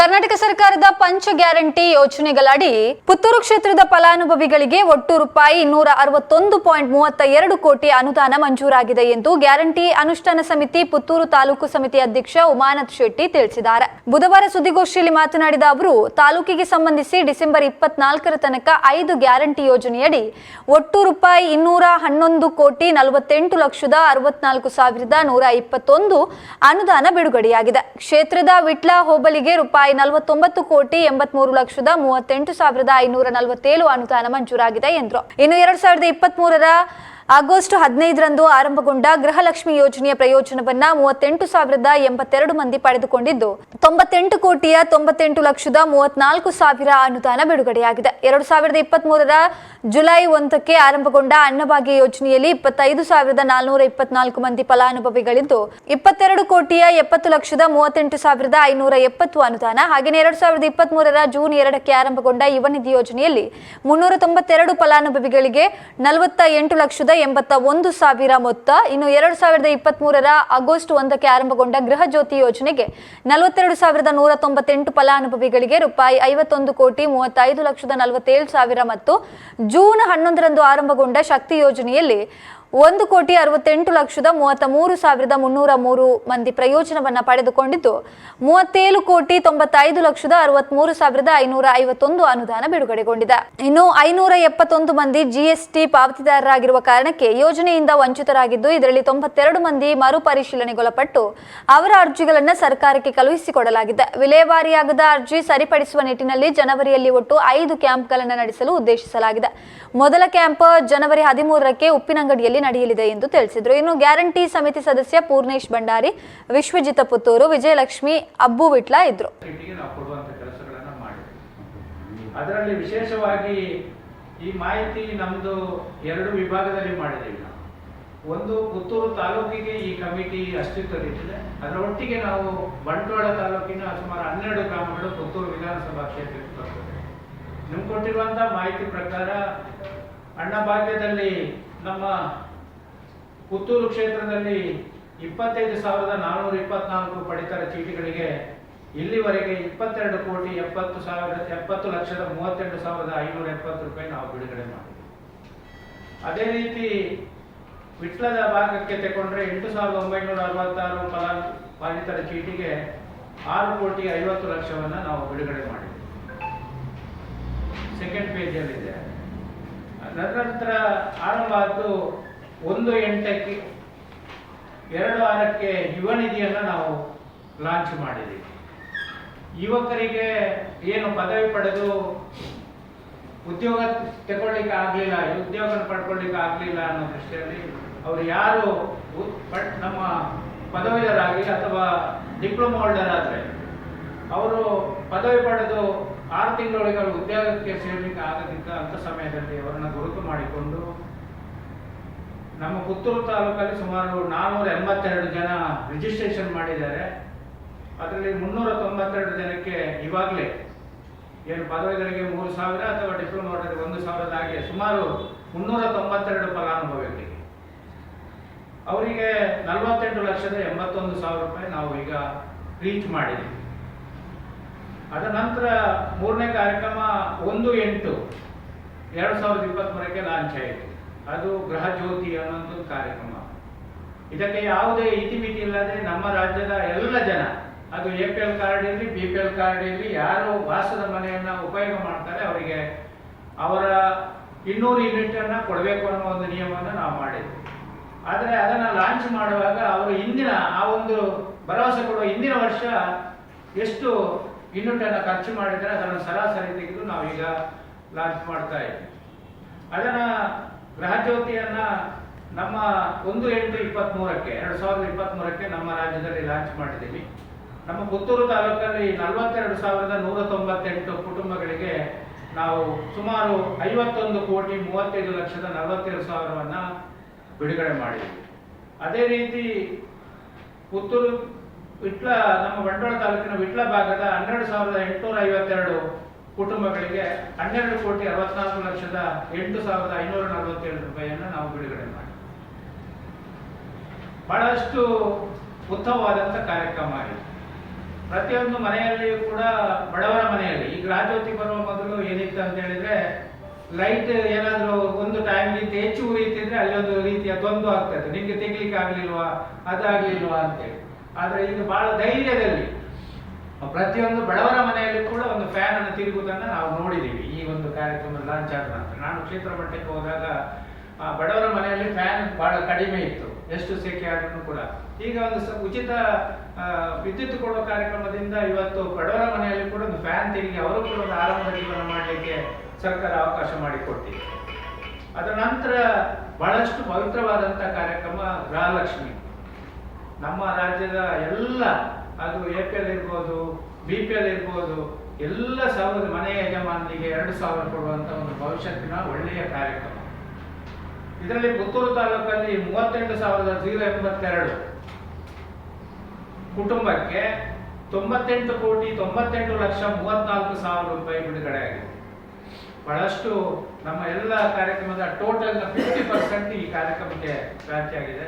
ಕರ್ನಾಟಕ ಸರ್ಕಾರದ ಪಂಚ ಗ್ಯಾರಂಟಿ ಯೋಜನೆಗಳಡಿ ಪುತ್ತೂರು ಕ್ಷೇತ್ರದ ಫಲಾನುಭವಿಗಳಿಗೆ ಒಟ್ಟು ರೂಪಾಯಿ ಇನ್ನೂರ ಅರವತ್ತೊಂದು ಪಾಯಿಂಟ್ ಮೂವತ್ತ ಎರಡು ಕೋಟಿ ಅನುದಾನ ಮಂಜೂರಾಗಿದೆ ಎಂದು ಗ್ಯಾರಂಟಿ ಅನುಷ್ಠಾನ ಸಮಿತಿ ಪುತ್ತೂರು ತಾಲೂಕು ಸಮಿತಿ ಅಧ್ಯಕ್ಷ ಉಮಾನತ್ ಶೆಟ್ಟಿ ತಿಳಿಸಿದ್ದಾರೆ. ಬುಧವಾರ ಸುದ್ದಿಗೋಷ್ಠಿಯಲ್ಲಿ ಮಾತನಾಡಿದ ಅವರು, ತಾಲೂಕಿಗೆ ಸಂಬಂಧಿಸಿ ಡಿಸೆಂಬರ್ ಇಪ್ಪತ್ನಾಲ್ಕರ ತನಕ ಐದು ಗ್ಯಾರಂಟಿ ಯೋಜನೆಯಡಿ ಒಟ್ಟು ರೂಪಾಯಿ ಇನ್ನೂರ ಹನ್ನೊಂದು ಕೋಟಿ ನಲವತ್ತೆಂಟು ಲಕ್ಷದ ಅರವತ್ನಾಲ್ಕು ಸಾವಿರದ ನೂರ ಇಪ್ಪತ್ತೊಂದು ಅನುದಾನ ಬಿಡುಗಡೆಯಾಗಿದೆ. ಕ್ಷೇತ್ರದ ವಿಟ್ಲ ಹೋಬಳಿಗೆ ರೂಪಾಯಿ ನಲವತ್ತೊಂಬತ್ತು ಕೋಟಿ ಎಂಬತ್ಮೂರು ಲಕ್ಷದ ಮೂವತ್ತೆಂಟು ಸಾವಿರದ ಐನೂರ ನಲವತ್ತೇಳು ಅನುದಾನ ಮಂಜೂರಾಗಿದೆ ಎಂದರು. ಇನ್ನು ಎರಡ್ ಸಾವಿರದ ಇಪ್ಪತ್ತ್ ಮೂರರ ಆಗಸ್ಟ್ ಹದಿನೈದರಂದು ಆರಂಭಗೊಂಡ ಗೃಹಲಕ್ಷ್ಮಿ ಯೋಜನೆಯ ಪ್ರಯೋಜನವನ್ನ ಮೂವತ್ತೆಂಟು ಸಾವಿರದ ಎಂಬತ್ತೆರಡು ಮಂದಿ ಪಡೆದುಕೊಂಡಿದ್ದು, ತೊಂಬತ್ತೆಂಟು ಕೋಟಿಯ ತೊಂಬತ್ತೆಂಟು ಲಕ್ಷದ ಮೂವತ್ನಾಲ್ಕು ಸಾವಿರ ಅನುದಾನ ಬಿಡುಗಡೆಯಾಗಿದೆ. ಎರಡು ಸಾವಿರದ ಇಪ್ಪತ್ತ್ ಮೂರರ ಜುಲೈ ಒಂದಕ್ಕೆ ಆರಂಭಗೊಂಡ ಅನ್ನಭಾಗ್ಯ ಯೋಜನೆಯಲ್ಲಿ ಇಪ್ಪತ್ತೈದು ಸಾವಿರದ ನಾಲ್ನೂರ ಇಪ್ಪತ್ನಾಲ್ಕು ಮಂದಿ ಫಲಾನುಭವಿಗಳಿದ್ದು, ಇಪ್ಪತ್ತೆರಡು ಕೋಟಿಯ ಎಪ್ಪತ್ತು ಲಕ್ಷದ ಮೂವತ್ತೆಂಟು ಸಾವಿರದ ಐನೂರ ಎಪ್ಪತ್ತು ಅನುದಾನ ಹಾಗೆಯೇ ಎರಡು ಸಾವಿರದ ಇಪ್ಪತ್ತ್ ಮೂರರ ಜೂನ್ ಎರಡಕ್ಕೆ ಆರಂಭಗೊಂಡ ಯುವ ನಿಧಿ ಯೋಜನೆಯಲ್ಲಿ ಮುನ್ನೂರ ತೊಂಬತ್ತೆರಡು ಫಲಾನುಭವಿಗಳಿಗೆ ನಲವತ್ತ ಎಂಟು ಲಕ್ಷದ ಎಂಬತ್ತ ಒಂದು ಸಾವಿರ ಮೊತ್ತ, ಇನ್ನು ಎರಡು ಸಾವಿರದ ಇಪ್ಪತ್ತ್ ಮೂರರ ಆಗಸ್ಟ್ ಒಂದಕ್ಕೆ ಆರಂಭಗೊಂಡ ಗೃಹ ಜ್ಯೋತಿ ಯೋಜನೆಗೆ ನಲವತ್ತೆರಡು ಸಾವಿರದ ನೂರ ತೊಂಬತ್ತೆಂಟು ಫಲಾನುಭವಿಗಳಿಗೆ ರೂಪಾಯಿ ಐವತ್ತೊಂದು ಕೋಟಿ ಮೂವತ್ತೈದು ಲಕ್ಷದ ನಲವತ್ತೇಳು ಸಾವಿರ ಮತ್ತು ಜೂನ್ ಹನ್ನೊಂದರಂದು ಆರಂಭಗೊಂಡ ಶಕ್ತಿ ಯೋಜನೆಯಲ್ಲಿ ಒಂದು ಕೋಟಿ ಅರವತ್ತೆಂಟು ಲಕ್ಷದ ಮೂವತ್ತ ಮೂರು ಸಾವಿರದ ಮುನ್ನೂರ ಮೂರು ಮಂದಿ ಪ್ರಯೋಜನವನ್ನ ಪಡೆದುಕೊಂಡಿದ್ದು, ಮೂವತ್ತೇಳು ಕೋಟಿ ತೊಂಬತ್ತೈದು ಲಕ್ಷದ ಅರವತ್ಮೂರು ಸಾವಿರದ ಐನೂರ ಐವತ್ತೊಂದು ಅನುದಾನ ಬಿಡುಗಡೆಗೊಂಡಿದೆ. ಇನ್ನು ಐನೂರ ಎಪ್ಪತ್ತೊಂದು ಮಂದಿ ಜಿಎಸ್ಟಿ ಪಾವತಿದಾರರಾಗಿರುವ ಕಾರಣಕ್ಕೆ ಯೋಜನೆಯಿಂದ ವಂಚಿತರಾಗಿದ್ದು, ಇದರಲ್ಲಿ ತೊಂಬತ್ತೆರಡು ಮಂದಿ ಮರುಪರಿಶೀಲನೆಗೊಳಪಟ್ಟು ಅವರ ಅರ್ಜಿಗಳನ್ನು ಸರ್ಕಾರಕ್ಕೆ ಕಳುಹಿಸಿಕೊಡಲಾಗಿದೆ. ವಿಲೇವಾರಿಯಾಗದ ಅರ್ಜಿ ಸರಿಪಡಿಸುವ ನಿಟ್ಟಿನಲ್ಲಿ ಜನವರಿಯಲ್ಲಿ ಒಟ್ಟು ಐದು ಕ್ಯಾಂಪ್ಗಳನ್ನು ನಡೆಸಲು ಉದ್ದೇಶಿಸಲಾಗಿದೆ. ಮೊದಲ ಕ್ಯಾಂಪ್ ಜನವರಿ ಹದಿಮೂರಕ್ಕೆ ಉಪ್ಪಿನಂಗಡಿಯಲ್ಲಿ ನಡೆಯಲಿದೆ ಎಂದು ತಿಳಿಸಿದರು. ಇನ್ನು ಗ್ಯಾರಂಟಿ ಸಮಿತಿ ಸದಸ್ಯ ಪೂರ್ಣೇಶ್ ಭಂಡಾರಿ, ವಿಶ್ವಜಿತ ಪುತ್ತೂರು, ವಿಜಯಲಕ್ಷ್ಮಿ ಅಬ್ಬು ವಿಟ್ಲ ಇದ್ರು. ಅದರಲ್ಲಿ ವಿಶೇಷವಾಗಿ ಈ ಮಾಹಿತಿ ನಮ್ಮದು ಎರಡು ವಿಭಾಗದಲ್ಲಿ ಮಾಡಿದ್ದೀವಿ ನಾವು. ಒಂದು ಪುತ್ತೂರು ತಾಲೂಕಿಗೆ ಈ ಕಮಿಟಿ ಅಸ್ತಿತ್ವದಲ್ಲಿದೆ ಅದರ ಒಟ್ಟಿಗೆ ನಾವು ಬಂಟ್ವಾಳ ತಾಲೂಕಿನ ಸುಮಾರು ಹನ್ನೆರಡು ಗ್ರಾಮಗಳು ಪುತ್ತೂರು ವಿಧಾನಸಭಾ ಕ್ಷೇತ್ರಕ್ಕೆ ಬರ್ತದೆ. ನಿಮ್ಗೆ ಕೊಟ್ಟಿರುವಂಥ ಮಾಹಿತಿ ಪ್ರಕಾರ ಅನ್ನಭಾಗ್ಯದಲ್ಲಿ ನಮ್ಮ ಪುತ್ತೂರು ಕ್ಷೇತ್ರದಲ್ಲಿ ಇಪ್ಪತ್ತೈದು ಸಾವಿರದ ನಾನ್ನೂರ ಇಪ್ಪತ್ನಾಲ್ಕು ಪಡಿತರ ಚೀಟಿಗಳಿಗೆ ಇಲ್ಲಿವರೆಗೆ ಇಪ್ಪತ್ತೆರಡು ಕೋಟಿ ಎಪ್ಪತ್ತು ಸಾವಿರ, ಎಪ್ಪತ್ತು ಲಕ್ಷದ ಮೂವತ್ತೆಂಟು ಸಾವಿರದ ಐನೂರ ಎಪ್ಪತ್ತು ರೂಪಾಯಿ ನಾವು ಬಿಡುಗಡೆ ಮಾಡಿದ್ವಿ. ಅದೇ ರೀತಿ ವಿಟ್ಲದ ಭಾಗಕ್ಕೆ ತಗೊಂಡ್ರೆ ಎಂಟು ಸಾವಿರದ ಒಂಬೈನೂರ ಅರವತ್ತಾರು ಫಲ ಪಡಿತರ ಚೀಟಿಗೆ ಆರು ಕೋಟಿ ಐವತ್ತು ಲಕ್ಷವನ್ನು ನಾವು ಬಿಡುಗಡೆ ಮಾಡಿದ್ವಿ. ಸೆಕೆಂಡ್ ಪೇಜಲ್ಲಿದೆ ನಂತರ ಆರಂಭ ಆದ್ದು ಒಂದು ಎಂಟಕ್ಕೆ, ಎರಡು ಆರಕ್ಕೆ ಯುವ ನಿಧಿಯನ್ನು ನಾವು ಲಾಂಚ್ ಮಾಡಿದ್ದೀವಿ ಯುವಕರಿಗೆ ಏನು ಪದವಿ ಪಡೆದು ಉದ್ಯೋಗ ತಗೊಳ್ಳಿಕ್ಕೆ ಆಗಲಿಲ್ಲ ಉದ್ಯೋಗ ಪಡ್ಕೊಳ್ಳಿಕ್ಕೆ ಆಗಲಿಲ್ಲ ಅನ್ನೋ ದೃಷ್ಟಿಯಲ್ಲಿ ಅವರು ಯಾರು ನಮ್ಮ ಪದವೀಧರಾಗಿ ಅಥವಾ ಡಿಪ್ಲೊಮಾ ಹೋಲ್ಡರ್ ಆದರೆ, ಅವರು ಪದವಿ ಪಡೆದು ಆರು ತಿಂಗಳೊಳಗೆ ಉದ್ಯೋಗಕ್ಕೆ ಸೇರಲಿಕ್ಕೆ ಆಗದಿದ್ದ ಅಂಥ ಸಮಯದಲ್ಲಿ ಅವರನ್ನು ಗುರುತು ಮಾಡಿಕೊಂಡು ನಮ್ಮ ಪುತ್ತೂರು ತಾಲೂಕಲ್ಲಿ ಸುಮಾರು ನಾನ್ನೂರ ಎಂಬತ್ತೆರಡು ಜನ ರಿಜಿಸ್ಟ್ರೇಷನ್ ಮಾಡಿದ್ದಾರೆ. ಅದರಲ್ಲಿ ಮುನ್ನೂರ ತೊಂಬತ್ತೆರಡು ಜನಕ್ಕೆ ಇವಾಗಲೇ ಏನು ಪದವಿಗಳಿಗೆ ಮೂರು ಸಾವಿರ ಅಥವಾ ಡಿಪ್ಲೊಮಾ ಒಂದು ಸಾವಿರದ ಹಾಗೆ ಸುಮಾರು ಮುನ್ನೂರ ತೊಂಬತ್ತೆರಡು ಫಲಾನುಭವಿಗಳಿಗೆ. ಅವರಿಗೆ ನಲವತ್ತೆಂಟು ಲಕ್ಷದ ಎಂಬತ್ತೊಂದು ಸಾವಿರ ರೂಪಾಯಿ ನಾವು ಈಗ ರೀಚ್ ಮಾಡಿದ್ದೀವಿ ಅದ ನಂತರ ಮೂರನೇ ಕಾರ್ಯಕ್ರಮ ಒಂದು ಎಂಟು ಎರಡು ಸಾವಿರದ ಇಪ್ಪತ್ತ್ಮೂರಕ್ಕೆ ಲಾಂಚ್ ಆಯಿತು. ಅದು ಗೃಹ ಜ್ಯೋತಿ ಅನ್ನೋದು ಕಾರ್ಯಕ್ರಮ. ಇದಕ್ಕೆ ಯಾವುದೇ ಇತಿಮಿತಿ ಇಲ್ಲದೆ ನಮ್ಮ ರಾಜ್ಯದ ಎಲ್ಲ ಜನ, ಅದು ಎ ಪಿ ಎಲ್ ಕಾರ್ಡ್ ಇರಲಿ ಬಿ ಪಿ ಎಲ್ ಕಾರ್ಡ್ ಇರಲಿ, ಯಾರು ವಾಸದ ಮನೆಯನ್ನು ಉಪಯೋಗ ಮಾಡ್ತಾರೆ, ಅವರಿಗೆ ಅವರ ಇನ್ನೂರು ಯೂನಿಟನ್ನು ಕೊಡಬೇಕು ಅನ್ನೋ ಒಂದು ನಿಯಮವನ್ನು ನಾವು ಮಾಡಿದ್ವಿ. ಆದರೆ ಅದನ್ನು ಲಾಂಚ್ ಮಾಡುವಾಗ ಅವರು ಇಂದಿನ, ಆ ಒಂದು ಭರವಸೆ ಕೊಡುವ ಹಿಂದಿನ ವರ್ಷ ಎಷ್ಟು ಯೂನಿಟನ್ನು ಖರ್ಚು ಮಾಡಿದರೆ ಅದನ್ನು ಸರಾಸರಿ ತೆಗೆದು ನಾವೀಗ ಲಾಂಚ್ ಮಾಡ್ತಾ ಇದ್ದೀವಿ. ಅದನ್ನು ಗೃಹಜ್ಯೋತಿಯನ್ನು ನಮ್ಮ ಒಂದು ಎಂಟು ಇಪ್ಪತ್ತ್ಮೂರಕ್ಕೆ ಎರಡು ಸಾವಿರದ ಇಪ್ಪತ್ತ್ಮೂರಕ್ಕೆ ನಮ್ಮ ರಾಜ್ಯದಲ್ಲಿ ಲಾಂಚ್ ಮಾಡಿದ್ದೀವಿ. ನಮ್ಮ ಪುತ್ತೂರು ತಾಲೂಕಲ್ಲಿ ನಲವತ್ತೆರಡು ಸಾವಿರದ ನೂರ ತೊಂಬತ್ತೆಂಟು ಕುಟುಂಬಗಳಿಗೆ ನಾವು ಸುಮಾರು ಐವತ್ತೊಂದು ಕೋಟಿ ಮೂವತ್ತೈದು ಲಕ್ಷದ ನಲವತ್ತೆರಡು ಸಾವಿರವನ್ನು ಬಿಡುಗಡೆ ಮಾಡಿದ್ವಿ ಅದೇ ರೀತಿ ಪುತ್ತೂರು ವಿಟ್ಲ, ನಮ್ಮ ಬಂಟ್ವಾಳ ತಾಲೂಕಿನ ವಿಟ್ಲ ಭಾಗದ ಹನ್ನೆರಡು ಸಾವಿರದ ಎಂಟುನೂರ ಐವತ್ತೆರಡು ಕುಟುಂಬಗಳಿಗೆ ಹನ್ನೆರಡು ಕೋಟಿ ಅರವತ್ನಾಲ್ಕು ಲಕ್ಷದ ಎಂಟು ಸಾವಿರದ ಐನೂರ ನಲವತ್ತೇಳು ರೂಪಾಯಿಯನ್ನು ನಾವು ಬಿಡುಗಡೆ ಮಾಡಿ ಬಹಳಷ್ಟು ಉತ್ತಮವಾದಂಥ ಕಾರ್ಯಕ್ರಮ ಆಗಿದೆ. ಪ್ರತಿಯೊಂದು ಮನೆಯಲ್ಲಿಯೂ ಕೂಡ ಬಡವರ ಮನೆಯಲ್ಲಿ, ಈಗ ರಾಜ್ಯೋತಿ ಬರುವ ಮೊದಲು ಏನಿತ್ತು ಅಂತ ಹೇಳಿದ್ರೆ, ಲೈಟ್ ಏನಾದರೂ ಒಂದು ಟೈಮ್ಗಿಂತ ಹೆಚ್ಚು ಉರಿಯುತ್ತಿದ್ರೆ ಅಲ್ಲಿ ಒಂದು ರೀತಿಯ ಆಗ್ತಾ ಆಗ್ತದೆ. ನಿಮ್ಗೆ ತೆಗಿಲಿಕ್ಕೆ ಆಗ್ಲಿಲ್ವಾ? ಅದಾಗ್ಲಿಲ್ವಾ ಅಂತೇಳಿ ಆದ್ರೆ ಇದು ಬಹಳ ಧೈರ್ಯದಲ್ಲಿ ಪ್ರತಿಯೊಂದು ಬಡವರ ಮನೆಯಲ್ಲಿ ಕೂಡ ಒಂದು ಫ್ಯಾನ್ ಅನ್ನು ತಿರುಗುವುದನ್ನು ನಾವು ನೋಡಿದ್ದೀವಿ ಈ ಒಂದು ಕಾರ್ಯಕ್ರಮ ಲಾಂಚ್ ಆದ ನಂತರ. ನಾನು ಕ್ಷೇತ್ರ ಮಟ್ಟಕ್ಕೆ ಹೋದಾಗ, ಆ ಬಡವರ ಮನೆಯಲ್ಲಿ ಫ್ಯಾನ್ ಬಹಳ ಕಡಿಮೆ ಇತ್ತು. ಎಷ್ಟು ಸೆಕೆ ಆದ್ರೂ ಕೂಡ. ಈಗ ಒಂದು ಉಚಿತ ವಿದ್ಯುತ್ ಕೊಡುವ ಕಾರ್ಯಕ್ರಮದಿಂದ ಇವತ್ತು ಬಡವರ ಮನೆಯಲ್ಲಿ ಕೂಡ ಒಂದು ಫ್ಯಾನ್ ತಿರುಗಿ ಅವರು ಕೂಡ ಒಂದು ಆರಂಭ ಜೀವನ ಮಾಡಲಿಕ್ಕೆ ಸರ್ಕಾರ ಅವಕಾಶ ಮಾಡಿಕೊಟ್ಟಿದೆ. ಅದರ ನಂತರ ಬಹಳಷ್ಟು ಪವಿತ್ರವಾದಂಥ ಕಾರ್ಯಕ್ರಮ ಗೃಹಲಕ್ಷ್ಮಿ ನಮ್ಮ ರಾಜ್ಯದ ಎಲ್ಲ ಅದು ಎ ಪಿ ಎಲ್ ಇರ್ಬೋದು ಬಿ ಪಿ ಎಲ್ ಇರ್ಬೋದು, ಎಲ್ಲ ಸಾವಿರದ ಮನೆ ಯಜಮಾನರಿಗೆ ಎರಡು ಸಾವಿರ ಕೊಡುವಂತ ಒಂದು ಭವಿಷ್ಯತ್ತಿನ ಒಳ್ಳೆಯ ಕಾರ್ಯಕ್ರಮ. ಇದರಲ್ಲಿ ಪುತ್ತೂರು ತಾಲೂಕಲ್ಲಿ ಮೂವತ್ತೆಂಟು ಸಾವಿರದ ಜೀರೋ ಎಂಬತ್ತೆರಡು ಕುಟುಂಬಕ್ಕೆ ತೊಂಬತ್ತೆಂಟು ಕೋಟಿ ತೊಂಬತ್ತೆಂಟು ಲಕ್ಷ ಮೂವತ್ನಾಲ್ಕು ಸಾವಿರ ರೂಪಾಯಿ ಬಿಡುಗಡೆ ಆಗಿದೆ. ಬಹಳಷ್ಟು ನಮ್ಮ ಎಲ್ಲ ಕಾರ್ಯಕ್ರಮದ ಟೋಟಲ್ ಫಿಫ್ಟಿ ಪರ್ಸೆಂಟ್ ಈ ಕಾರ್ಯಕ್ರಮಕ್ಕೆ ವ್ಯಾಪ್ತಿ ಆಗಿದೆ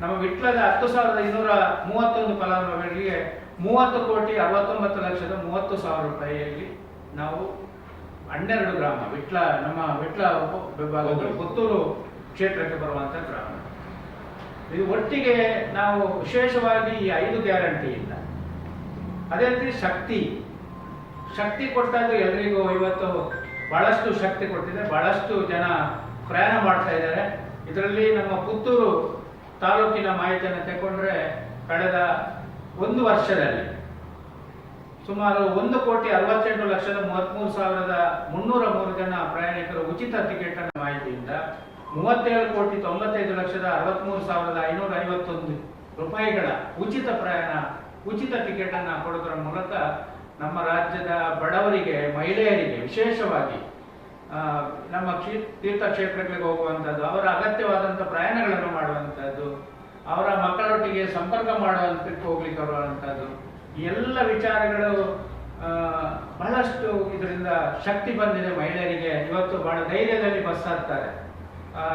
ನಮ್ಮ ವಿಟ್ಲದ ಹತ್ತು ಸಾವಿರದ ಇನ್ನೂರ ಮೂವತ್ತೊಂದು ಫಲಾನುಭವಿಗಳಿಗೆ ಮೂವತ್ತು ಕೋಟಿ ಅರವತ್ತೊಂಬತ್ತು ಲಕ್ಷದ ಮೂವತ್ತು ಸಾವಿರ ರೂಪಾಯಿಯಲ್ಲಿ ನಾವು ಹನ್ನೆರಡು ಗ್ರಾಮ ವಿಟ್ಲ ನಮ್ಮ ವಿಟ್ಲ ವಿಭಾಗದಲ್ಲಿ ಪುತ್ತೂರು ಕ್ಷೇತ್ರಕ್ಕೆ ಬರುವಂತ ಗ್ರಾಮ. ಇದು ಒಟ್ಟಿಗೆ ನಾವು ವಿಶೇಷವಾಗಿ ಈ ಐದು ಗ್ಯಾರಂಟಿಯಿಂದ ಅದೇ ರೀತಿ ಶಕ್ತಿ. ಶಕ್ತಿ ಕೊಟ್ಟಾಗ ಎಲ್ರಿಗೂ ಇವತ್ತು ಬಹಳಷ್ಟು ಶಕ್ತಿ ಕೊಟ್ಟಿದೆ. ಬಹಳಷ್ಟು ಜನ ಪ್ರಯಾಣ ಮಾಡ್ತಾ ಇದ್ದಾರೆ. ಇದರಲ್ಲಿ ನಮ್ಮ ಪುತ್ತೂರು ತಾಲೂಕಿನ ಮಾಹಿತಿಯನ್ನು ತಗೊಂಡ್ರೆ ಕಳೆದ ಒಂದು ವರ್ಷದಲ್ಲಿ ಸುಮಾರು ಒಂದು ಕೋಟಿ ಅರವತ್ತೆಂಟು ಲಕ್ಷದ ಮೂವತ್ತ್ಮೂರು ಸಾವಿರದ ಮುನ್ನೂರ ಮೂರು ಜನ ಪ್ರಯಾಣಿಕರು ಉಚಿತ ಟಿಕೆಟ್ ಅನ್ನ ಮಾಹಿತಿಯಿಂದ ಮೂವತ್ತೇಳು ಕೋಟಿ ತೊಂಬತ್ತೈದು ಲಕ್ಷದ ಅರವತ್ಮೂರು ಸಾವಿರದ ಐನೂರ ಐವತ್ತೊಂದು ರೂಪಾಯಿಗಳ ಉಚಿತ ಪ್ರಯಾಣ, ಉಚಿತ ಟಿಕೆಟ್ ಅನ್ನ ಕೊಡೋದರ ಮೂಲಕ ನಮ್ಮ ರಾಜ್ಯದ ಬಡವರಿಗೆ, ಮಹಿಳೆಯರಿಗೆ ವಿಶೇಷವಾಗಿ ನಮ್ಮ ಕ್ಷೇ ತೀರ್ಥಕ್ಷೇತ್ರಗಳಿಗೆ ಹೋಗುವಂಥದ್ದು, ಅವರ ಅಗತ್ಯವಾದಂಥ ಪ್ರಯಾಣಗಳನ್ನು ಮಾಡುವಂಥದ್ದು, ಅವರ ಮಕ್ಕಳೊಟ್ಟಿಗೆ ಸಂಪರ್ಕ ಮಾಡುವಂಥಕ್ಕೆ ಹೋಗ್ಲಿಕ್ಕೆ ಬರುವಂಥದ್ದು ಎಲ್ಲ ವಿಚಾರಗಳು ಬಹಳಷ್ಟು ಇದರಿಂದ ಶಕ್ತಿ ಬಂದಿದೆ ಮಹಿಳೆಯರಿಗೆ. ಇವತ್ತು ಬಹಳ ಧೈರ್ಯದಲ್ಲಿ ಬಸ್ ಹತ್ತಾರೆ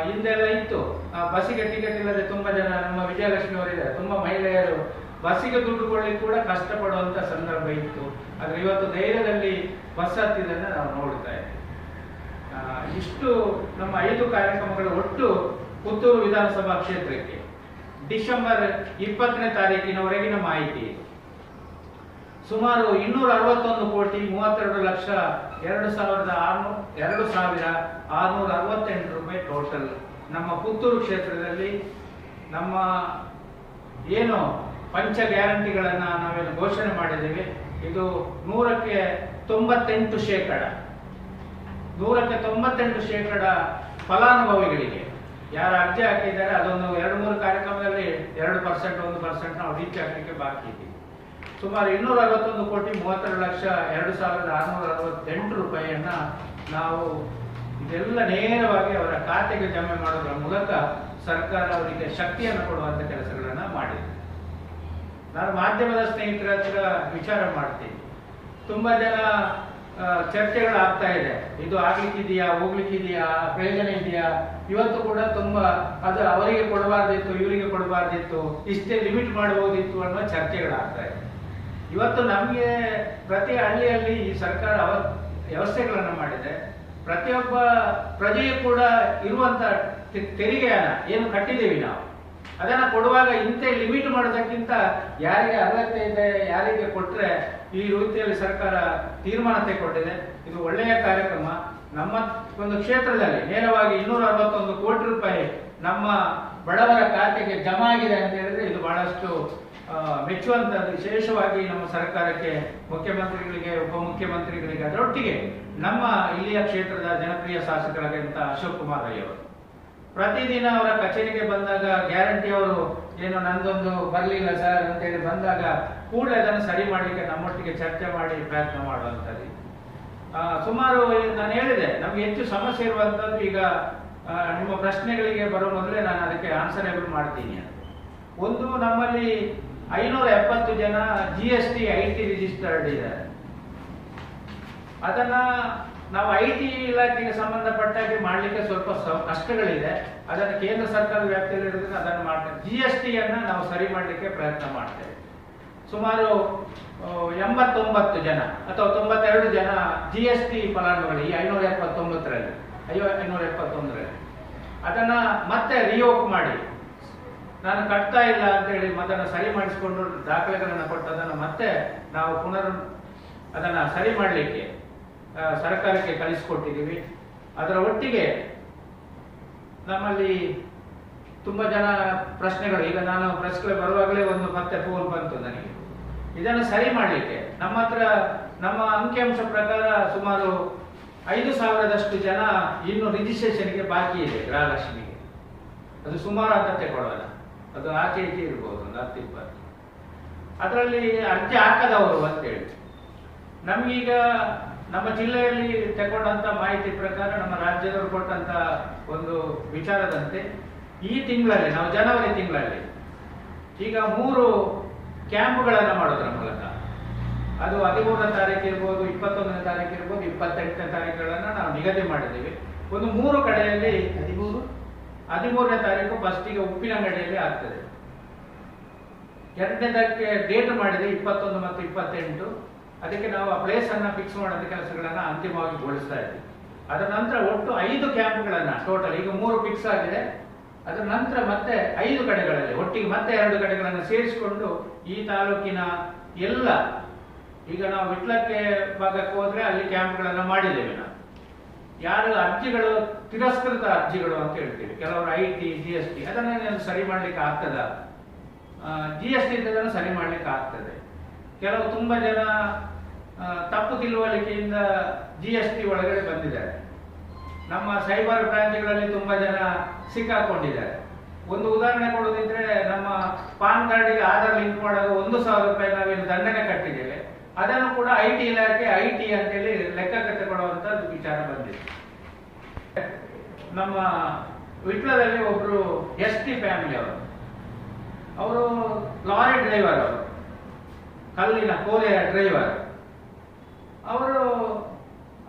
ಹಿಂದೆಲ್ಲ ಇತ್ತು. ಬಸ್ಸಿಗೆ ಟಿಕೆಟ್ ಇಲ್ಲದೆ ತುಂಬಾ ಜನ, ನಮ್ಮ ವಿಜಯಲಕ್ಷ್ಮಿ ಅವರಿದ್ದಾರೆ. ತುಂಬಾ ಮಹಿಳೆಯರು ಬಸ್ಸಿಗೆ ದುಡ್ಡು ಕೊಡ್ಲಿಕ್ಕೆ ಕೂಡ ಕಷ್ಟಪಡುವಂತ ಸಂದರ್ಭ ಇತ್ತು. ಆದ್ರೆ ಇವತ್ತು ಧೈರ್ಯದಲ್ಲಿ ಬಸ್ ಹತ್ತಿದ್ದನ್ನ ನಾವು ನೋಡ್ತಾ ಇದ್ದೇವೆ. ಇಷ್ಟು ನಮ್ಮ ಐದು ಕಾರ್ಯಕ್ರಮಗಳು ಒಟ್ಟು ಪುತ್ತೂರು ವಿಧಾನಸಭಾ ಕ್ಷೇತ್ರಕ್ಕೆ. ಡಿಸೆಂಬರ್ ಇಪ್ಪತ್ತನೇ ತಾರೀಕಿನವರೆಗಿನ ಮಾಹಿತಿ. ಸುಮಾರು ಇನ್ನೂರ ಅರವತ್ತೊಂದು ಕೋಟಿ ಮೂವತ್ತೆರಡು ಲಕ್ಷ ಎರಡು ಸಾವಿರದ ಆರ್ನೂರ ಎರಡು ಸಾವಿರ ಆರ್ನೂರ ಅರವತ್ತೆಂಟು ರೂಪಾಯಿ ಟೋಟಲ್ ನಮ್ಮ ಪುತ್ತೂರು ಕ್ಷೇತ್ರದಲ್ಲಿ ನಮ್ಮ ಏನು ಪಂಚ ಗ್ಯಾರಂಟಿಗಳನ್ನು ನಾವೇನು ಘೋಷಣೆ ಮಾಡಿದ್ದೇವೆ. ಇದು ನೂರಕ್ಕೆ ತೊಂಬತ್ತೆಂಟು ಶೇಕಡ. ನೂರಕ್ಕೆ ತೊಂಬತ್ತೆಂಟು ಶೇಕಡ ಫಲಾನುಭವಿಗಳಿಗೆ. ಯಾರು ಅರ್ಜಿ ಹಾಕಿದ್ದಾರೆ, ಅದೊಂದು ಎರಡು ಮೂರು ಕಾರ್ಯಕ್ರಮದಲ್ಲಿ ಎರಡು ಪರ್ಸೆಂಟ್, ಒಂದು ಪರ್ಸೆಂಟ್ ನಾವು ರೀಚ್ ಆಗಲಿಕ್ಕೆ ಬಾಕಿ ಇದ್ದೀವಿ ಸುಮಾರು ಇನ್ನೂರ ಅರವತ್ತೊಂದು ಕೋಟಿ ಮೂವತ್ತೆರಡು ಲಕ್ಷ ಎರಡು ಸಾವಿರದ ಆರುನೂರ ಅರವತ್ತೆಂಟು ರೂಪಾಯಿಯನ್ನ ನಾವು ಇದೆಲ್ಲ ನೇರವಾಗಿ ಅವರ ಖಾತೆಗೆ ಜಮೆ ಮಾಡೋದ್ರ ಮೂಲಕ ಸರ್ಕಾರ ಅವರಿಗೆ ಶಕ್ತಿಯನ್ನು ಕೊಡುವಂತ ಕೆಲಸಗಳನ್ನ ಮಾಡಿದೆ. ನಾನು ಮಾಧ್ಯಮದ ಸ್ನೇಹಿತರ ಹತ್ರ ವಿಚಾರ ಮಾಡ್ತೀನಿ. ತುಂಬಾ ಜನ ಚರ್ಚೆಗಳಾಗ್ತಾ ಇದೆ. ಇದು ಆಗ್ಲಿಕ್ಕಿದೆಯಾ, ಹೋಗ್ಲಿಕ್ಕಿದೆಯಾ, ಪ್ರಯೋಜನ ಇದೆಯಾ? ಇವತ್ತು ಕೂಡ ತುಂಬಾ ಅದು ಅವರಿಗೆ ಕೊಡಬಾರ್ದಿತ್ತು, ಇವರಿಗೆ ಕೊಡಬಾರ್ದಿತ್ತು, ಇಷ್ಟೇ ಲಿಮಿಟ್ ಮಾಡಬಹುದಿತ್ತು ಅನ್ನೋ ಚರ್ಚೆಗಳಾಗ್ತಾ ಇದೆ. ಇವತ್ತು ನಮಗೆ ಪ್ರತಿ ಹಳ್ಳಿಯಲ್ಲಿ ಈ ಸರ್ಕಾರ ಅವ, ವ್ಯವಸ್ಥೆಗಳನ್ನು ಮಾಡಿದೆ. ಪ್ರತಿಯೊಬ್ಬ ಪ್ರಜೆಯೂ ಕೂಡ ಇರುವಂತ ತೆರಿಗೆಯನ್ನ ಏನು ಕಟ್ಟಿದ್ದೀವಿ ನಾವು? ಅದನ್ನ ಕೊಡುವಾಗ ಇಂತೆ ಲಿಮಿಟ್ ಮಾಡೋದಕ್ಕಿಂತ ಯಾರಿಗೆ ಅರ್ಹತೆ ಇದೆ, ಯಾರಿಗೆ ಕೊಟ್ರೆ ಈ ರೀತಿಯಲ್ಲಿ ಸರ್ಕಾರ ತೀರ್ಮಾನ ತೆಗೆಕೊಟ್ಟಿದೆ ಇದು ಒಳ್ಳೆಯ ಕಾರ್ಯಕ್ರಮ. ನಮ್ಮ ಒಂದು ಕ್ಷೇತ್ರದಲ್ಲಿ ನೇರವಾಗಿ ಇನ್ನೂರ ಅರವತ್ತೊಂದು ಕೋಟಿ ರೂಪಾಯಿ ನಮ್ಮ ಬಡವರ ಖಾತೆಗೆ ಜಮಾ ಆಗಿದೆ ಅಂತ ಹೇಳಿದ್ರೆ ಇದು ಬಹಳಷ್ಟು ಮೆಚ್ಚುವಂತ ವಿಶೇಷವಾಗಿ ನಮ್ಮ ಸರ್ಕಾರಕ್ಕೆ, ಮುಖ್ಯಮಂತ್ರಿಗಳಿಗೆ, ಉಪಮುಖ್ಯಮಂತ್ರಿಗಳಿಗೆ ಅದರೊಟ್ಟಿಗೆ ನಮ್ಮ ಇಲ್ಲಿಯ ಕ್ಷೇತ್ರದ ಜನಪ್ರಿಯ ಶಾಸಕರಾದಂತ ಅಶೋಕ್ ಕುಮಾರ್ ರೈ ಪ್ರತಿದಿನ ಅವರ ಕಚೇರಿಗೆ ಬಂದಾಗ ಗ್ಯಾರಂಟಿ ಅವರು, ಏನು, ನಂದೊಂದು ಬರಲಿಲ್ಲ ಸರ್ ಅಂತೇಳಿ ಬಂದಾಗ ಕೂಡಲೇ ಅದನ್ನು ಸರಿ ಮಾಡಲಿಕ್ಕೆ ನಮ್ಮೊಟ್ಟಿಗೆ ಚರ್ಚೆ ಮಾಡಿ ಪ್ರಯತ್ನ ಮಾಡುವಂಥದ್ದು ಸುಮಾರು ನಾನು ಹೇಳಿದೆ, ನಮ್ಗೆ ಹೆಚ್ಚು ಸಮಸ್ಯೆ ಇರುವಂಥದ್ದು ಈಗ ನಿಮ್ಮ ಪ್ರಶ್ನೆಗಳಿಗೆ ಬರೋ ಮೊದಲೇ ನಾನು ಅದಕ್ಕೆ ಆನ್ಸರೇಬಲ್ ಮಾಡ್ತೀನಿ ಅಂತ. ಒಂದು, ನಮ್ಮಲ್ಲಿ ಐನೂರ ಎಪ್ಪತ್ತು ಜನ G S T I T registered ಇದ್ದಾರೆ ಅದನ್ನ ನಾವು ಐ ಟಿ ಇಲಾಖೆಗೆ ಸಂಬಂಧಪಟ್ಟಾಗಿ ಮಾಡಲಿಕ್ಕೆ ಸ್ವಲ್ಪ ಕಷ್ಟಗಳಿದೆ. ಅದನ್ನು ಕೇಂದ್ರ ಸರ್ಕಾರದ ವ್ಯಾಪ್ತಿಯಲ್ಲಿ ಅದನ್ನು ಮಾಡ್ತೇವೆ. ಜಿ ಎಸ್ ಟಿಯನ್ನು ನಾವು ಸರಿ ಮಾಡಲಿಕ್ಕೆ ಪ್ರಯತ್ನ ಮಾಡ್ತೇವೆ. ಸುಮಾರು ಎಂಬತ್ತೊಂಬತ್ತು ಜನ ಅಥವಾ ತೊಂಬತ್ತೆರಡು ಜನ ಜಿ ಎಸ್ ಟಿ ಫಲಾನುಭವಿಗಳು ಈ ಐನೂರ ಎಪ್ಪತ್ತೊಂಬತ್ತರಲ್ಲಿ ಐವ ಐನೂರ ಎಪ್ಪತ್ತೊಂದರಲ್ಲಿ ಅದನ್ನ ಮತ್ತೆ ರಿಯೋಕ್ ಮಾಡಿ. ನಾನು ಕಟ್ತಾ ಇಲ್ಲ ಅಂತ ಹೇಳಿ ಅದನ್ನು ಸರಿ ಮಾಡಿಸಿಕೊಂಡು ದಾಖಲೆಗಳನ್ನು ಕೊಟ್ಟು ಅದನ್ನು ಮತ್ತೆ ನಾವು ಪುನರ್ ಅದನ್ನು ಸರಿ ಮಾಡಲಿಕ್ಕೆ ಸರ್ಕಾರಕ್ಕೆ ಕಳಿಸಿಕೊಟ್ಟಿದ್ದೀವಿ. ಅದರ ಒಟ್ಟಿಗೆ ನಮ್ಮಲ್ಲಿ ತುಂಬ ಜನ ಪ್ರಶ್ನೆಗಳು. ಈಗ ನಾನು ಪ್ರೆಸ್ ಕ್ಲಬ್ ಬರುವಾಗಲೇ ಒಂದು ಮತ್ತೆ ಫೋನ್ ಬಂತು ನನಗೆ. ಇದನ್ನು ಸರಿ ಮಾಡಲಿಕ್ಕೆ ನಮ್ಮ ಹತ್ರ ನಮ್ಮ ಅಂಕಿಅಂಶ ಪ್ರಕಾರ ಸುಮಾರು ಐದು ಸಾವಿರದಷ್ಟು ಜನ ಇನ್ನು ರಿಜಿಸ್ಟ್ರೇಷನ್ಗೆ ಬಾಕಿ ಇದೆ ಗೃಹಲಕ್ಷ್ಮಿಗೆ. ಅದು ಸುಮಾರು ಅಂತ ತಗೊಳ್ಳೋಣ. ಅದು ಆಚೆ ಈಚೆ ಇರ್ಬೋದು, ಒಂದು ಹತ್ತು ಇಪ್ಪತ್ತು. ಅದರಲ್ಲಿ ಅರ್ಜಿ ಹಾಕದವರು ಅಂತೇಳಿ. ನಮಗೀಗ ನಮ್ಮ ಜಿಲ್ಲೆಯಲ್ಲಿ ತಗೊಂಡಂತ ಮಾಹಿತಿ ಪ್ರಕಾರ ನಮ್ಮ ರಾಜ್ಯದವರು ಕೊಟ್ಟಂತ ಒಂದು ವಿಚಾರದಂತೆ ಈ ತಿಂಗಳಲ್ಲಿ ನಾವು ಜನವರಿ ತಿಂಗಳಲ್ಲಿ ಈಗ ಮೂರು ಕ್ಯಾಂಪ್ಗಳನ್ನು ಮಾಡೋದ್ರ ಮೂಲಕ. ಅದು ಹದಿಮೂರನೇ ತಾರೀಕು ಇರ್ಬೋದು ಇಪ್ಪತ್ತೊಂದನೇ ತಾರೀಕು ಇರ್ಬೋದು ಇಪ್ಪತ್ತೆಂಟನೇ ತಾರೀಕುಗಳನ್ನ ನಾವು ನಿಗದಿ ಮಾಡಿದ್ದೀವಿ. ಒಂದು ಮೂರು ಕಡೆಯಲ್ಲಿ ಹದಿಮೂರು? ಹದಿಮೂರನೇ ತಾರೀಕು ಫಸ್ಟಿಗೆ ಉಪ್ಪಿನಂಗಡಿಯಲ್ಲಿ ಆಗ್ತದೆ. ಎರಡನೇದಕ್ಕೆ ಡೇಟ್ ಮಾಡಿದೆ ಇಪ್ಪತ್ತೊಂದು ಮತ್ತು ಇಪ್ಪತ್ತೆಂಟು. ಅದಕ್ಕೆ ನಾವು ಆ ಪ್ಲೇಸ್ ಅನ್ನ ಫಿಕ್ಸ್ ಮಾಡೋದ ಕೆಲಸಗಳನ್ನ ಅಂತಿಮವಾಗಿ ಗೊಳಿಸ್ತಾ ಇದ್ವಿ. ಅದರ ನಂತರ ಒಟ್ಟು ಐದು ಕ್ಯಾಂಪ್ಗಳನ್ನ ಟೋಟಲ್ ಈಗ ಮೂರು ಫಿಕ್ಸ್ ಆಗಿದೆ. ಅದರ ನಂತರ ಮತ್ತೆ ಐದು ಕಡೆಗಳಲ್ಲಿ, ಒಟ್ಟಿಗೆ ಮತ್ತೆ ಎರಡು ಕಡೆಗಳನ್ನು ಸೇರಿಸಿಕೊಂಡು ಈ ತಾಲೂಕಿನ ಎಲ್ಲ, ಈಗ ನಾವು ವಿಟ್ಲಕ್ಕೆ ಭಾಗಕ್ಕೆ ಹೋದ್ರೆ ಅಲ್ಲಿ ಕ್ಯಾಂಪ್ಗಳನ್ನು ಮಾಡಿದ್ದೇವೆ ನಾವು. ಯಾರು ಅರ್ಜಿಗಳು, ತಿರಸ್ಕೃತ ಅರ್ಜಿಗಳು ಅಂತ ಹೇಳ್ತೀವಿ. ಕೆಲವರು I T G S T ಅದನ್ನ ಸರಿ ಮಾಡ್ಲಿಕ್ಕೆ ಆಗ್ತದ? ಜಿ ಎಸ್ ಟಿ ಸರಿ ಮಾಡ್ಲಿಕ್ಕೆ ಆಗ್ತದೆ. ಕೆಲವು ತುಂಬಾ ಜನ ತಪ್ಪು ತಿಳುವಳಿಕೆಯಿಂದ ಜಿ ಎಸ್ ಟಿ ಒಳಗಡೆ ಬಂದಿದ್ದಾರೆ. ನಮ್ಮ ಸೈಬರ್ ಬ್ರಾಂಚ್ಗಳಲ್ಲಿ ತುಂಬಾ ಜನ ಸಿಕ್ಕಾಕೊಂಡಿದ್ದಾರೆ. ಒಂದು ಉದಾಹರಣೆ ಕೊಡೋದಿದ್ರೆ ನಮ್ಮ ಪಾನ್ ಕಾರ್ಡಿಗೆ ಆಧಾರ್ ಲಿಂಕ್ ಮಾಡಲು ಒಂದು ಸಾವಿರ ರೂಪಾಯಿ ನಾವೇನು ದಂಡನೆ ಕಟ್ಟಿದ್ದೇವೆ. ಅದನ್ನು ಕೂಡ ಐ ಟಿ ಇಲಾಖೆ, ಐ ಟಿ ಅಂತೇಳಿ ಲೆಕ್ಕಕ್ಕೆ ಕೊಡುವಂತ ವಿಚಾರ ಬಂದಿದೆ. ನಮ್ಮ ವಿಟ್ಲದಲ್ಲಿ ಒಬ್ರು ಎಸ್ ಟಿ ಫ್ಯಾಮಿಲಿ ಅವರು. ಅವರು ಲಾರಿ ಡ್ರೈವರ್ ಅವರು. ಕಲ್ಲಿನ ಕೋಲೆಯ ಡ್ರೈವರ್. ಅವರು,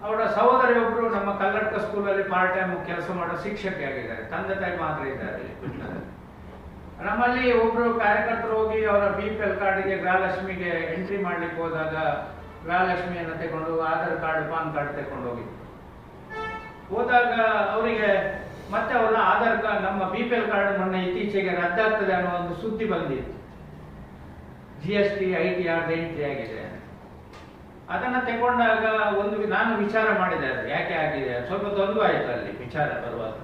ಅವರ ಸಹೋದರಿ ಒಬ್ಬರು ನಮ್ಮ ಕಲ್ಲಡ್ಕ ಸ್ಕೂಲಲ್ಲಿ ಪಾರ್ಟ್ ಟೈಮ್ ಕೆಲಸ ಮಾಡೋ ಶಿಕ್ಷಕಿ ಆಗಿದ್ದಾರೆ. ತಂದೆ ತಾಯಿ ಮಾತ್ರ ಇದ್ದಾರೆ. ನಮ್ಮಲ್ಲಿ ಒಬ್ರು ಕಾರ್ಯಕರ್ತರು ಹೋಗಿ ಅವರ ಬಿ ಪಿ ಎಲ್ ಕಾರ್ಡಿಗೆ ಗೃಹಲಕ್ಷ್ಮಿಗೆ ಎಂಟ್ರಿ ಮಾಡ್ಲಿಕ್ಕೆ ಹೋದಾಗ ಗೃಹಲಕ್ಷ್ಮಿಯನ್ನು ತಗೊಂಡು ಆಧಾರ್ ಕಾರ್ಡ್, ಪಾನ್ ಕಾರ್ಡ್ ತಗೊಂಡು ಹೋಗಿ ಹೋದಾಗ ಅವರಿಗೆ ಮತ್ತೆ ಅವರ ಆಧಾರ್ ಕಾರ್ಡ್, ನಮ್ಮ ಬಿ ಪಿ ಎಲ್ ಕಾರ್ಡ್ ಮೊನ್ನೆ ಇತ್ತೀಚೆಗೆ ರದ್ದಾಗ್ತದೆ ಅನ್ನೋ ಒಂದು ಸುದ್ದಿ ಬಂದಿತ್ತು. G S T I T R entry ಆಗಿದೆ ಅದನ್ನ ತಗೊಂಡಾಗ ಒಂದು ನಾನು ವಿಚಾರ ಮಾಡಿದೆ ಅದು, ಯಾಕೆ ಆಗಿದೆ ಸ್ವಲ್ಪ ತೊಂದು ಆಯಿತು ಅಲ್ಲಿ ವಿಚಾರ ಬರುವಾಗ.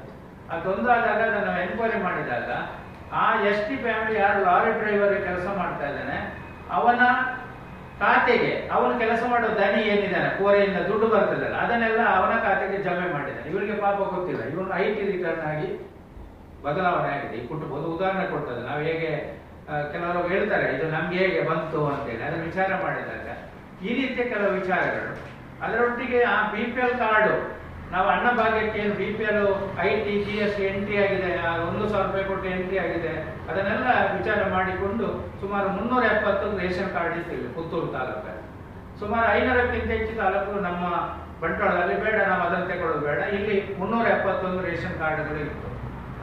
ಆ ತೊಂದು ಆದಾಗ ನಾನು ಎನ್ಕ್ವೈರಿ ಮಾಡಿದಾಗ, ಆ ಎಸ್ ಟಿ ಫ್ಯಾಮಿಲಿ ಯಾರು ಲಾರಿ ಡ್ರೈವರ್ ಕೆಲಸ ಮಾಡ್ತಾ ಇದ್ದಾನೆ, ಅವನ ಖಾತೆಗೆ, ಅವನು ಕೆಲಸ ಮಾಡೋ ದನಿ ಏನಿದ್ದಾನೆ ಕೋರೆಯಿಂದ ದುಡ್ಡು ಬರ್ತದಲ್ಲ, ಅದನ್ನೆಲ್ಲ ಅವನ ಖಾತೆಗೆ ಜಮೆ ಮಾಡಿದ್ದಾನೆ. ಇವರಿಗೆ ಪಾಪ ಗೊತ್ತಿಲ್ಲ. ಇವನು ಐ ಟಿ ರಿಟರ್ನ್ ಆಗಿ ಬದಲಾವಣೆ ಆಗಿದೆ. ಈ ಕುಟುಂಬದ ಉದಾಹರಣೆ ಕೊಡ್ತದೆ. ನಾವು ಹೇಗೆ ಕೆಲವರು ಹೇಳ್ತಾರೆ, ಇದು ನಮ್ಗೆ ಹೇಗೆ ಬಂತು? ಅಂತೇಳಿ. ಅದನ್ನ ವಿಚಾರ ಮಾಡಿದಾಗ ಈ ರೀತಿಯ ಕೆಲವು ವಿಚಾರಗಳು. ಅದರೊಟ್ಟಿಗೆ ಆ ಬಿ ಪಿ ಎಲ್ ಕಾರ್ಡು, ನಾವು ಅನ್ನಭಾಗ್ಯಕ್ಕೆ ಏನು B P L I T G S entry ಆಗಿದೆ ಒಂದು ಸಾವಿರ ರೂಪಾಯಿ ಕೊಟ್ಟು ಎಂಟ್ರಿ ಆಗಿದೆ, ಅದನ್ನೆಲ್ಲ ವಿಚಾರ ಮಾಡಿಕೊಂಡು ಸುಮಾರು ಮುನ್ನೂರ ಎಪ್ಪತ್ತೊಂದು ರೇಷನ್ ಕಾರ್ಡ್ ಇತ್ತು ಪುತ್ತೂರು ತಾಲೂಕಲ್ಲಿ. ಸುಮಾರು ಐನೂರಕ್ಕಿಂತ ಹೆಚ್ಚು ತಾಲೂಕು ನಮ್ಮ ಬಂಟ್ವಾಳದಲ್ಲಿ ಬೇಡ, ನಾವು ಅದನ್ನು ತಗೊಳ್ಳೋದು ಬೇಡ. ಇಲ್ಲಿ ಮುನ್ನೂರ ಎಪ್ಪತ್ತೊಂದು ರೇಷನ್ ಕಾರ್ಡ್ಗಳು ಇತ್ತು.